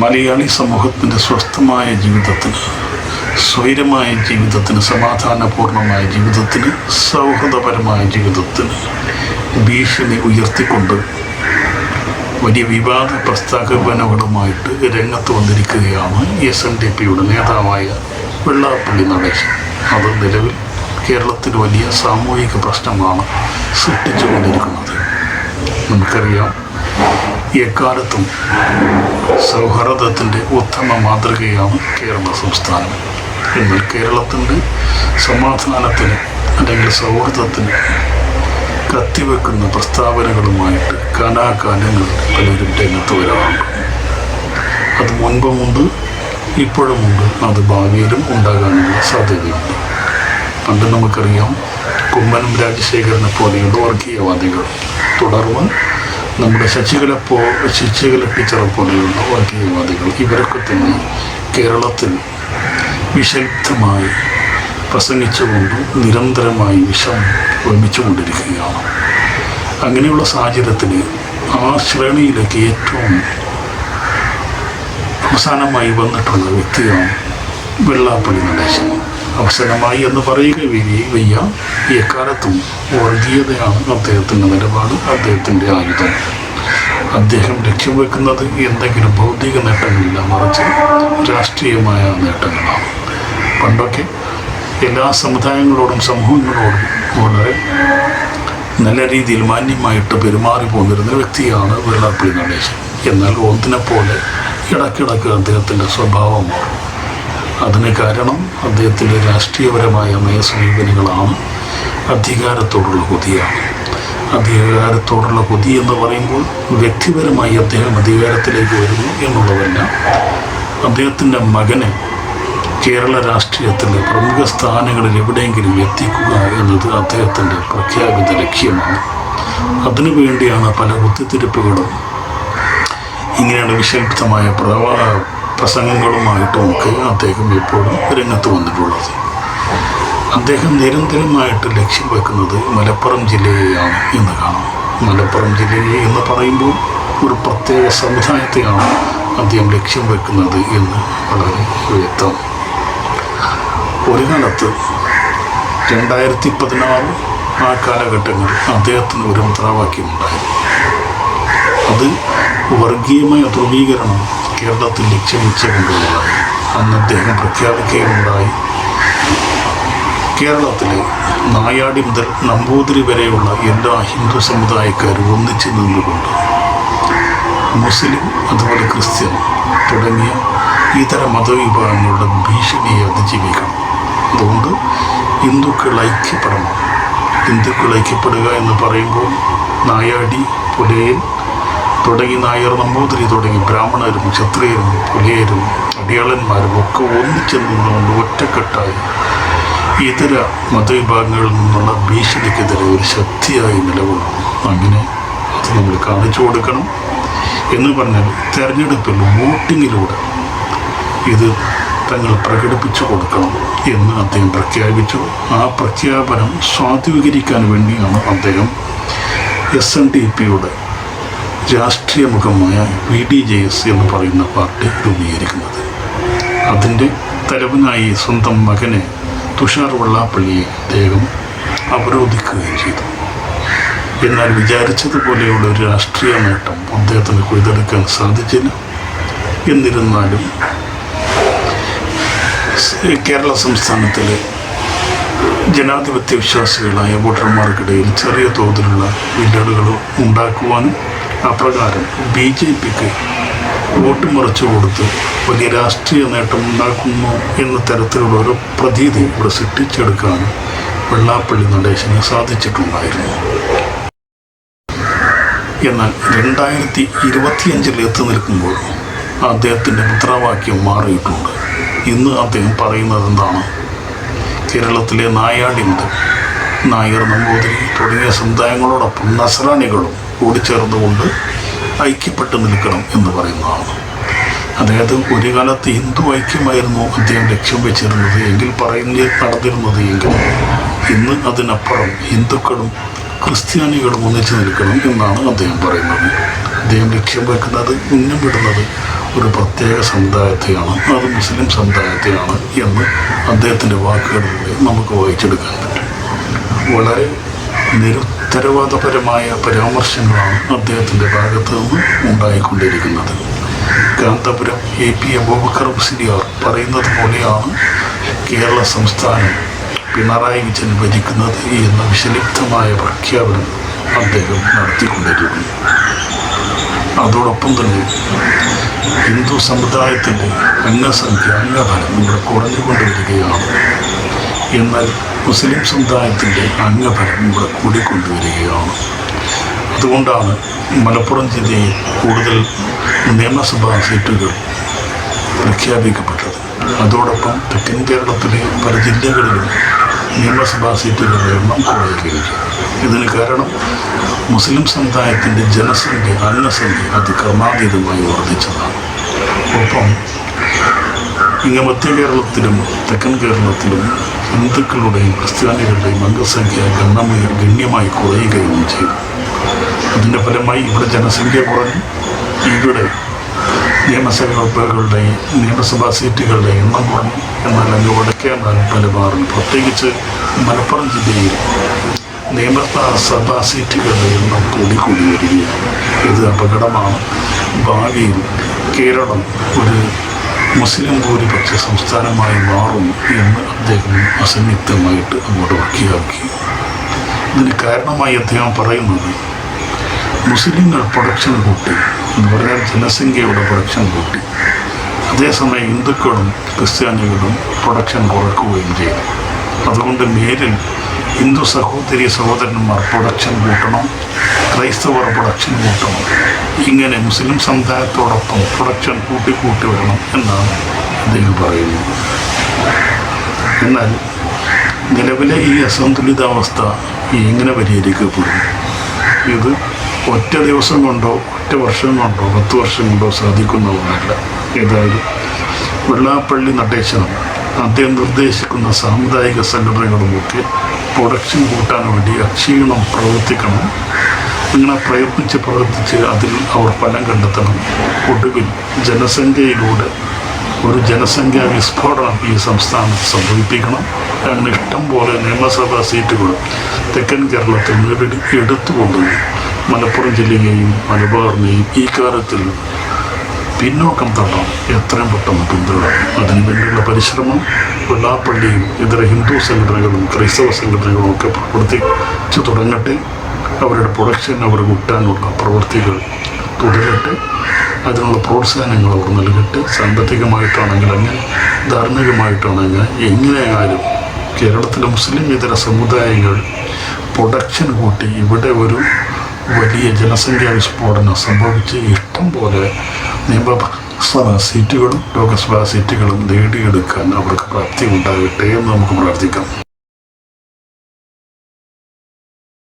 മലയാളി സമൂഹത്തിന്റെ സ്വസ്ഥമായ ജീവിതത്തിന് സ്വൈരമായ ജീവിതത്തിന് സമാധാനപൂർണമായ ജീവിതത്തിന് സൗഹൃദപരമായ ജീവിതത്തിന് ഭീഷണി ഉയർത്തിക്കൊണ്ട് വലിയ വിവാദ പ്രസ്താവനകളുമായിട്ട് രംഗത്ത് വന്നിരിക്കുകയാണ് എസ് എൻ ഡി പിയുടെ നേതാവായ വെള്ളാപ്പള്ളി നടേശൻ. അത് നിലവിൽ കേരളത്തിൽ വലിയ സാമൂഹിക പ്രശ്നമാണ് സൃഷ്ടിച്ചുകൊണ്ടിരിക്കുന്നത്. നമുക്കറിയാം എക്കാലത്തും സൗഹാർദ്ദത്തിന്റെ ഉത്തമ മാതൃകയാണ് കേരള സംസ്ഥാനം. എന്നാൽ കേരളത്തിന്റെ സമാധാനത്തിന് അല്ലെങ്കിൽ സൗഹൃദത്തിന് കത്തിവെക്കുന്ന പ്രസ്താവനകളുമായിട്ട് കാലാകാലങ്ങളിൽ പലരും രംഗത്ത് വരാറുണ്ട്. അത് മുൻപുമുണ്ട് ഇപ്പോഴുമുണ്ട് അത് ഭാവിയിലും ഉണ്ടാകാനുള്ള സാധ്യതയുണ്ട്. പണ്ട് നമുക്കറിയാം കുമ്മനം രാജശേഖരനെ പോലെയുള്ള വർഗീയവാദികൾ തുടർന്ന് നമ്മുടെ ശശികല പോ ശശികല ടീച്ചറെ പോലെയുള്ള വർഗീയവാദികൾ ഇവരൊക്കെ തന്നെ കേരളത്തിൽ വിശുദ്ധമായി പ്രസംഗിച്ചുകൊണ്ട് നിരന്തരമായി വിഷം നിർമ്മിച്ചുകൊണ്ടിരിക്കുകയാണ് അങ്ങനെയുള്ള സാഹചര്യത്തിൽ ആ ശ്രേണിയിലേക്ക് ഏറ്റവും അവസാനമായി വന്നിട്ടുള്ള വ്യക്തിയാണ് വെള്ളാപ്പള്ളി നടേശൻ. അവസാനമായി എന്ന് പറയുക വയ്യ. എക്കാലത്തും വർഗീയതയാണ് അദ്ദേഹത്തിന്റെ നിലപാട് അദ്ദേഹത്തിന്റെ ആയുധം. അദ്ദേഹം ലക്ഷ്യം വെക്കുന്നത് എന്തെങ്കിലും ഭൗതിക നേട്ടങ്ങളില്ല മറിച്ച് രാഷ്ട്രീയമായ നേട്ടങ്ങളാണ്. പണ്ടൊക്കെ എല്ലാ സമുദായങ്ങളോടും സമൂഹങ്ങളോടും വളരെ നല്ല രീതിയിൽ മാന്യമായിട്ട് പെരുമാറി പോന്നിരുന്ന വ്യക്തിയാണ് വെള്ളാപ്പള്ളി നടേശൻ. എന്നാൽ ഒന്നിനെ പോലെ ഇടയ്ക്കിടയ്ക്ക് അദ്ദേഹത്തിന്റെ സ്വഭാവം മാറും. അതിന് കാരണം അദ്ദേഹത്തിന്റെ രാഷ്ട്രീയപരമായ നയസമീപനങ്ങളാണ് അധികാരത്തോടുള്ള കൊതിയാണ്. അധികാരത്തോടുള്ള കൊതി എന്ന് പറയുമ്പോൾ വ്യക്തിപരമായി അദ്ദേഹം അധികാരത്തിലേക്ക് വരുന്നു എന്നുള്ളതല്ല. അദ്ദേഹത്തിന്റെ മകനെ കേരള രാഷ്ട്രീയത്തിലെ പ്രമുഖ സ്ഥാനങ്ങളിൽ എവിടെയെങ്കിലും എത്തിക്കുക എന്നത് അദ്ദേഹത്തിന്റെ പ്രഖ്യാപിത ലക്ഷ്യമാണ്. അതിനുവേണ്ടിയാണ് പല കുത്തിത്തിരിപ്പുകളും ഇങ്ങനെയുള്ള വിഷലിപ്തമായ പ്രവാ പ്രസംഗങ്ങളുമായിട്ടുമൊക്കെ അദ്ദേഹം എപ്പോഴും രംഗത്ത് വന്നിട്ടുള്ളത്. അദ്ദേഹം നിരന്തരമായിട്ട് ലക്ഷ്യം വെക്കുന്നത് മലപ്പുറം ജില്ലയെയാണ് എന്ന് കാണാം. മലപ്പുറം ജില്ലയെ എന്ന് പറയുമ്പോൾ ഒരു പ്രത്യേക സമുദായത്തെയാണ് അദ്ദേഹം ലക്ഷ്യം വെക്കുന്നത് എന്ന് വളരെ വ്യക്തം. ഒരു കാലത്ത് രണ്ടായിരത്തി പതിനാറ് ആ കാലഘട്ടങ്ങളിൽ അദ്ദേഹത്തിന് ഒരു മുദ്രാവാക്യമുണ്ടായിരുന്നു അത് വർഗീയമായ ധ്രുവീകരണം കേരളത്തിൽ ലക്ഷ്യം വെച്ചുകൊണ്ടുള്ളതായി അന്ന് അദ്ദേഹം പ്രഖ്യാപിക്കുകയുണ്ടായി. കേരളത്തിലെ നായാടി മുതൽ നമ്പൂതിരി വരെയുള്ള എല്ലാ ഹിന്ദു സമുദായക്കാരും ഒന്നിച്ചു നിന്നുകൊണ്ട് മുസ്ലിം അതുപോലെ ക്രിസ്ത്യൻ തുടങ്ങിയ ഇതര മതവിഭാഗങ്ങളുടെ ഭീഷണിയെ അതിജീവിക്കണം. അതുകൊണ്ട് ഹിന്ദുക്കൾ ഐക്യപ്പെടണം. ഹിന്ദുക്കൾ ഐക്യപ്പെടുക എന്ന് പറയുമ്പോൾ നായാടി പുലയൻ തുടങ്ങി നായർ നമ്പൂതിരി തുടങ്ങി ബ്രാഹ്മണരും ക്ഷത്രിയരും പുലിയരും അടിയാളന്മാരും ഒക്കെ ഒന്നിച്ചു നിന്നുകൊണ്ട് ഒറ്റക്കെട്ടായി ഇതര മതവിഭാഗങ്ങളിൽ നിന്നുള്ള ഭീഷണിക്കെതിരെ ഒരു ശക്തിയായി നിലകൊള്ളണം അങ്ങനെ അത് നമ്മൾ കാണിച്ചു കൊടുക്കണം എന്ന് പറഞ്ഞാൽ തെരഞ്ഞെടുപ്പിൽ വോട്ടിങ്ങിലൂടെ ഇത് തങ്ങൾ പ്രകടിപ്പിച്ചു കൊടുക്കണം എന്ന് അദ്ദേഹം പ്രഖ്യാപിച്ചു. ആ പ്രഖ്യാപനം സ്വാധീകരിക്കാൻ വേണ്ടിയാണ് അദ്ദേഹം എസ് എൻ ഡി പിയുടെ രാഷ്ട്രീയ മുഖമായ വി ഡി ജെ എസ് എന്ന് പറയുന്ന പാർട്ടി രൂപീകരിക്കുന്നത്. അതിന്റെ തലവനായി സ്വന്തം മകനെ തുഷാർ വെള്ളാപ്പള്ളിയെ അദ്ദേഹം അവരോധിക്കുകയും ചെയ്തു. എന്നാൽ വിചാരിച്ചതുപോലെയുള്ള ഒരു രാഷ്ട്രീയ നേട്ടം അദ്ദേഹത്തിന് കൊയ്തെടുക്കാൻ സാധിച്ചില്ല. എന്നിരുന്നാലും കേരള സംസ്ഥാനത്തിലെ ജനാധിപത്യ വിശ്വാസികളായ വോട്ടർമാർക്കിടയിൽ ചെറിയ തോതിലുള്ള വില്ലടുകൾ ഉണ്ടാക്കുവാനും അപ്രകാരം ബി ജെ പിക്ക് വോട്ട് മറിച്ചു കൊടുത്ത് വലിയ രാഷ്ട്രീയ നേട്ടം ഉണ്ടാക്കുന്നു എന്ന തരത്തിലുള്ള ഒരു പ്രതീതി ഇവിടെ സൃഷ്ടിച്ചെടുക്കാനും വെള്ളാപ്പള്ളി നടേശന് സാധിച്ചിട്ടുണ്ടായിരുന്നു. എന്നാൽ രണ്ടായിരത്തി ഇരുപത്തിയഞ്ചിൽ എത്തി നിൽക്കുമ്പോൾ അദ്ദേഹത്തിന്റെ മുദ്രാവാക്യം മാറിയിട്ടുണ്ട്. ഇന്ന് അദ്ദേഹം പറയുന്നത് എന്താണ്? കേരളത്തിലെ നായാടി മുതൽ നായർ നമ്പൂതിരി തുടങ്ങിയ സമുദായങ്ങളോടൊപ്പം നസ്രാണികളും കൂടിച്ചേർന്നുകൊണ്ട് ഐക്യപ്പെട്ട് നിൽക്കണം എന്ന് പറയുന്നതാണ്. അതായത് ഒരു കാലത്ത് ഹിന്ദു ഐക്യമായിരുന്നു അദ്ദേഹം ലക്ഷ്യം വെച്ചിരുന്നത് എങ്കിൽ പറയുന്ന നടന്നിരുന്നത് എങ്കിൽ ഇന്ന് അതിനപ്പുറം ഹിന്ദുക്കളും ക്രിസ്ത്യാനികളും ഒന്നിച്ചു നിൽക്കണം എന്നാണ് അദ്ദേഹം പറയുന്നത്. അദ്ദേഹം ലക്ഷ്യം വെക്കുന്നത് ഉന്നം വിടുന്നത് ഒരു പ്രത്യേക സമുദായത്തെയാണ് അത് മുസ്ലിം സമുദായത്തെയാണ് എന്ന് അദ്ദേഹത്തിന്റെ വാക്കുകളിലൂടെ നമുക്ക് വായിച്ചെടുക്കാൻ പറ്റും. വളരെ നിരുത്തരവാദപരമായ പരാമർശങ്ങളാണ് അദ്ദേഹത്തിന്റെ ഭാഗത്തു നിന്ന് ഉണ്ടായിക്കൊണ്ടിരിക്കുന്നത്. കാന്തപുരം എ പി അബൂബക്കർ മുസ്ലിയാർ പറയുന്നത് പോലെയാണ് കേരള സംസ്ഥാനം പിണറായി വിജയൻ ഭരിക്കുന്നത് എന്ന വിഷലിപ്തമായ പ്രഖ്യാപനം അദ്ദേഹം നടത്തിക്കൊണ്ടിരിക്കുന്നു. അതോടൊപ്പം തന്നെ ഹിന്ദു സമുദായത്തിന്റെ അംഗസംഖ്യ അംഗഫലം ഇവിടെ കുറഞ്ഞുകൊണ്ടിരിക്കുകയാണ്. എന്നാൽ മുസ്ലിം സമുദായത്തിന്റെ അംഗഫലം ഇവിടെ കൂടിക്കൊണ്ടുവരികയാണ്. അതുകൊണ്ടാണ് മലപ്പുറം ജില്ലയിൽ കൂടുതൽ നിയമസഭാ സീറ്റുകൾ പ്രഖ്യാപിക്കപ്പെട്ടത്. അതോടൊപ്പം തെക്കൻ കേരളത്തിലെ പല ജില്ലകളിലും നിയമസഭാ സീറ്റുകളുടെ എണ്ണം കുറയുകയും ഇതിന് കാരണം മുസ്ലിം സമുദായത്തിന്റെ ജനസംഖ്യ അംഗസംഖ്യ അത് ക്രമാതീതമായി വർദ്ധിച്ചതാണ്. ഒപ്പം ഇങ്ങ് മധ്യ കേരളത്തിലും തെക്കൻ കേരളത്തിലും ഹിന്ദുക്കളുടെയും ക്രിസ്ത്യാനികളുടെയും അംഗസംഖ്യ ഗണ്യമായി ഗണ്യമായി കുറയുകയും ചെയ്തു. അതിന്റെ ഫലമായി ഇവിടെ ജനസംഖ്യ കുറഞ്ഞു. ഇവിടെ നിയമസഭകളുടെയും നിയമസഭാ സീറ്റുകളുടെ എണ്ണം കുറഞ്ഞു. എന്നാൽ അങ്ങ് വടക്കേ മലബാറിൽ പ്രത്യേകിച്ച് മലപ്പുറം ജില്ലയിൽ നിയമസഭാ സീറ്റുകളുടെ എണ്ണം കൂടിക്കൂടി വരികയാണ് ഇത് അപകടമാണ്. ഭാവിയിൽ കേരളം ഒരു മുസ്ലിം ഭൂരിപക്ഷ സംസ്ഥാനമായി മാറും എന്ന് അദ്ദേഹം അസന്നിഗ്ധമായിട്ട് അങ്ങോട്ട് വക്കിയാക്കി ഇതിന് കാരണമായി അദ്ദേഹം പറയുന്നത് മുസ്ലിങ്ങൾ പ്രൊഡക്ഷൻ കൂട്ടി എന്ന് പറഞ്ഞാൽ ജനസംഖ്യയുടെ പ്രൊഡക്ഷൻ കൂട്ടി. അതേസമയം ഹിന്ദുക്കളും ക്രിസ്ത്യാനികളും പ്രൊഡക്ഷൻ കുറക്കുകയും ചെയ്തു. അതുകൊണ്ട് മേലിൽ ഹിന്ദു സഹോദരി സഹോദരന്മാർ പ്രൊഡക്ഷൻ കൂട്ടണം ക്രൈസ്തവർ പ്രൊഡക്ഷൻ കൂട്ടണം. ഇങ്ങനെ മുസ്ലിം സമുദായത്തോടൊപ്പം പ്രൊഡക്ഷൻ കൂട്ടിക്കൂട്ടി വരണം എന്നാണ് അദ്ദേഹം പറയുന്നത്. എന്നാൽ നിലവിലെ ഈ അസന്തുലിതാവസ്ഥ എങ്ങനെ പരിഹരിക്കപ്പെടും ഇത് ഒറ്റ ദിവസം കൊണ്ടോ ഒറ്റ വർഷം കൊണ്ടോ പത്ത് വർഷം കൊണ്ടോ സാധിക്കുന്ന ഒന്നല്ല ഏതായാലും വെള്ളാപ്പള്ളി നടേശനം അദ്ദേഹം നിർദ്ദേശിക്കുന്ന സാമുദായിക സംഘടനകളുമൊക്കെ പ്രൊഡക്ഷൻ കൂട്ടാൻ വേണ്ടി അക്ഷീണം പ്രവർത്തിക്കണം. ഇങ്ങനെ പ്രയത്നിച്ച് പ്രവർത്തിച്ച് അതിൽ അവർ ഫലം കണ്ടെത്തണം. ഒടുവിൽ ജനസംഖ്യയിലൂടെ ഒരു ജനസംഖ്യാ വിസ്ഫോടനം ഈ സംസ്ഥാനത്ത് സംഭവിപ്പിക്കണം. അങ്ങനെ ഇഷ്ടം പോലെ നിയമസഭാ സീറ്റുകൾ തെക്കൻ കേരളത്തിൽ നേടി എടുത്തുകൊണ്ട് മലപ്പുറം ജില്ലയെയും മലബാറിനെയും ഈ കാര്യത്തിൽ പിന്നോക്കം തള്ളാം എത്രയും പെട്ടെന്ന് പിന്തുടരാം. അതിനു വേണ്ടിയുള്ള പരിശ്രമം വെള്ളാപ്പള്ളിയും ഇതര ഹിന്ദു സംഘടനകളും ക്രൈസ്തവ സംഘടനകളും ഒക്കെ പ്രവർത്തിച്ചു തുടങ്ങട്ടെ. അവരുടെ പ്രൊഡക്ഷൻ അവർ കൂട്ടാനുള്ള പ്രവൃത്തികൾ തുടരട്ടെ. അതിനുള്ള പ്രോത്സാഹനങ്ങൾ അവർ നൽകട്ടെ. സാമ്പത്തികമായിട്ടാണെങ്കിൽ അങ്ങനെ ധാർമ്മികമായിട്ടാണെങ്കിൽ എങ്ങനെയായാലും കേരളത്തിലെ മുസ്ലിം ഇതര സമുദായങ്ങൾ പ്രൊഡക്ഷൻ കൂട്ടി ഇവിടെ ഒരു വലിയ ജനസംഖ്യാ വിസ്ഫോടനം സംഭവിച്ച് ഇഷ്ടം പോലെ നിയമസഭാ സീറ്റുകളും ലോകസഭാ സീറ്റുകളും നേടിയെടുക്കാൻ അവർക്ക് പ്രാപ്തി ഉണ്ടാകട്ടെ എന്ന് നമുക്ക് പ്രാർത്ഥിക്കാം.